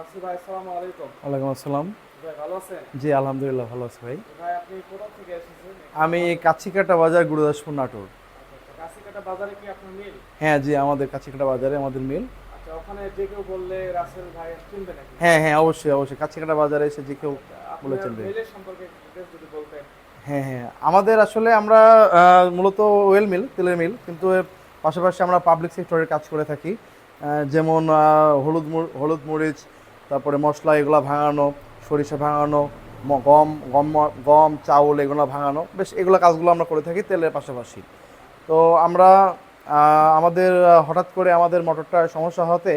আসি ভাই আসসালামু আলাইকুম। ওয়ালাইকুম আসসালাম। ভাই ভালো আছেন? জি আলহামদুলিল্লাহ ভালো আছি ভাই। ভাই আপনি কোথা থেকে এসেছেন? আমি কাছিকাটা বাজার গুরুদাসপুর নাটোর। কাশিকাটা বাজারে কি আপনার মিল? হ্যাঁ জি আমাদের কাছিকাটা বাজারে আমাদের মিল। আচ্ছা ওখানে যে কেউ বললে রাসেল ভাই চিনবে নাকি? হ্যাঁ হ্যাঁ অবশ্যই অবশ্যই। কাছিকাটা বাজারে এসে যে কেউ বলে চিনবে। মিলের সম্পর্কে যদি বলতেন। হ্যাঁ হ্যাঁ আমাদের আসলে আমরা মূলত ওয়েল মিল তেলের মিল কিন্তু পাশাপাশি আমরা পাবলিক সেক্টরের কাজ করে থাকি। যেমন হলুদ হলুদ মরিচ তারপরে মশলা এগুলো ভাঙানো, সরিষা ভাঙানো গম গম গম, চাউল এগুলো ভাঙানো, বেশ এগুলো কাজগুলো আমরা করে থাকি তেলের পাশাপাশি। তো আমরা আমাদের, হঠাৎ করে আমাদের মোটরটার সমস্যা হতে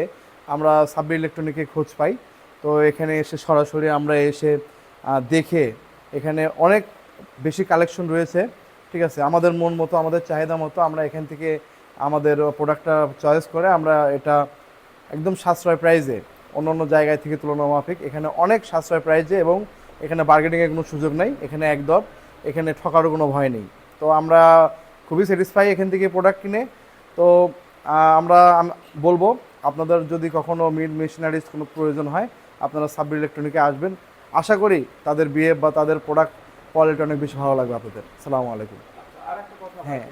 আমরা সাব্বির ইলেকট্রনিকে খোঁজ পাই। তো এখানে এসে সরাসরি আমরা এসে দেখে এখানে অনেক বেশি কালেকশন রয়েছে, ঠিক আছে? আমাদের মন মতো, আমাদের চাহিদা মতো আমরা এখান থেকে আমাদের প্রোডাক্টটা চয়েস করে আমরা এটা একদম সাশ্রয় প্রাইজে অন্য অন্য জায়গায় থেকে তুলনা মাফিক এখানে অনেক সাশ্রয় প্রাইজে এবং এখানে বার্গেনিংয়ের কোনো সুযোগ নেই। এখানে একদম এখানে ঠকারও কোনো ভয় নেই। তো আমরা খুবই স্যাটিসফাই এখান থেকে প্রোডাক্ট কিনে। তো আমরা বলব আপনাদের যদি কখনো মিড মেশিনারিজ কোনো প্রয়োজন হয় আপনারা সাব্বির ইলেকট্রনিকে আসবেন। আশা করি তাদের বিয়ে বা তাদের প্রোডাক্ট কোয়ালিটি অনেক বেশি ভালো লাগবে আপনাদের। সালামু আলাইকুম। হ্যাঁ।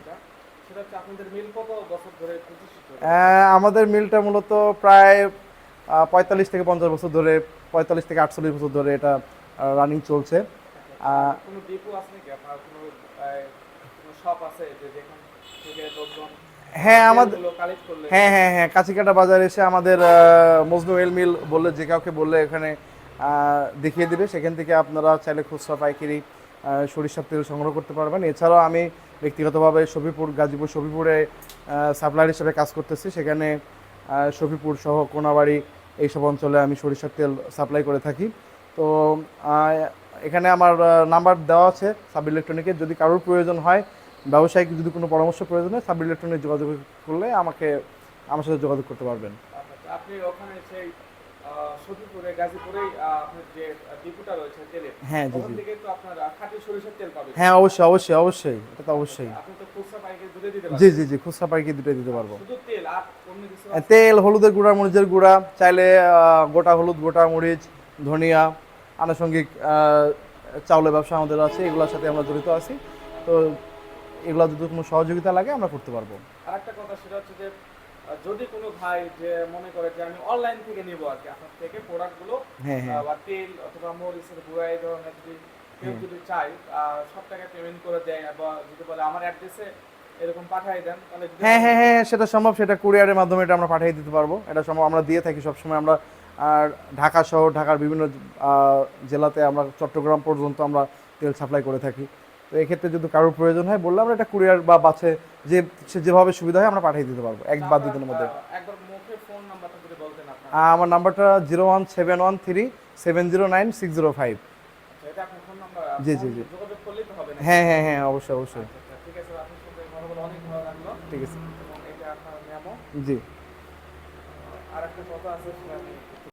আমাদের মিলটা মূলত প্রায় পঁয়তাল্লিশ থেকে পঞ্চাশ বছর ধরে পঁয়তাল্লিশ থেকে আটচল্লিশ বছর ধরে এটা রানিং চলছে। হ্যাঁ আমাদের হ্যাঁ হ্যাঁ হ্যাঁ কাছিকাটা বাজারে এসে আমাদের মজনু এল মিল বললে যে কাউকে বললে এখানে দেখিয়ে দিবে। সেখান থেকে আপনারা চাইলে খুচরা পাইকারি সরিষার তেল সংগ্রহ করতে পারবেন। এছাড়াও আমি ব্যক্তিগতভাবে শফিপুর গাজীপুর শফিপুরে সাপ্লায়ার হিসেবে কাজ করতেছি। সেখানে আহ, শফিপুর সহ কোনাবাড়ি এইসব অঞ্চলে আমি সরিষার তেল সাপ্লাই করে থাকি। তো এখানে আমার নাম্বার দেওয়া আছে সাব ইলেকট্রনিকের যদি কারোর প্রয়োজন হয় ব্যবসায়িক যদি কোনো পরামর্শ প্রয়োজন হয় সাব ইলেকট্রনিক যোগাযোগ করলে আমাকে আমার সাথে যোগাযোগ করতে পারবেন। আচ্ছা, আপনি ওখানে সেই গাজীপুরেই আপনার যে ডিপুটা রয়েছে তেলের হ্যাঁ জি জি। থেকে তো আপনার খাঁটি সরিষার তেল পাবেন। হ্যাঁ অবশ্যই অবশ্যই অবশ্যই এটা তো অবশ্যই। আপনি তো খুচরা পাইকারি দুটো দিতে জি পারবেন। জি জি খুচরা পাইকারি দুটোই দিতে পারব। শুধু তেল আর অন্য কিছু তেল হলুদের গুঁড়া মরিচের গুঁড়া চাইলে গোটা হলুদ গোটা মরিচ ধনিয়া আনুষঙ্গিক চাউলের ব্যবসা আমাদের আছে এগুলোর সাথে আমরা জড়িত আছি। তো এগুলো যদি কোনো সহযোগিতা লাগে আমরা করতে পারব। আর একটা কথা সেটা হচ্ছে যে যদি কোনো ভাই যে মনে করে যে আমি অনলাইন থেকে নিবো আর কি আপনার থেকে প্রোডাক্টগুলো হ্যাঁ হ্যাঁ। বা তেল অথবা মরিচের গুঁড়া এই ধরনের যদি কেউ যদি চাই সব টাকা পেমেন্ট করে দেয় বা যদি বলে আমার অ্যাড্রেসে এরকম পাঠিয়ে দেন তাহলে হ্যাঁ হ্যাঁ হ্যাঁ সেটা সম্ভব সেটা কুরিয়ারের মাধ্যমে এটা আমরা পাঠিয়ে দিতে পারব। এটা সম্ভব আমরা দিয়ে থাকি সবসময়। আমরা আর ঢাকা শহর ঢাকার বিভিন্ন জেলাতে আমরা চট্টগ্রাম পর্যন্ত আমরা তেল সাপ্লাই করে থাকি। তো এক্ষেত্রে যদি কারোর প্রয়োজন হয় বললে আমরা এটা কুরিয়ার বা বাসে যে সে যেভাবে সুবিধা হয় আমরা পাঠিয়ে দিতে পারব এক বা দুদিনের মধ্যে। আমার নাম্বারটা zero one seven one three seven zero nine six zero five আচ্ছা, জি, জি, জি। হ্যাঁ হ্যাঁ হ্যাঁ অবশ্যই অবশ্যই। আচ্ছা, ঠিক আছে লাগল। ঠিক আছে। জি। আর একটা কথা আছে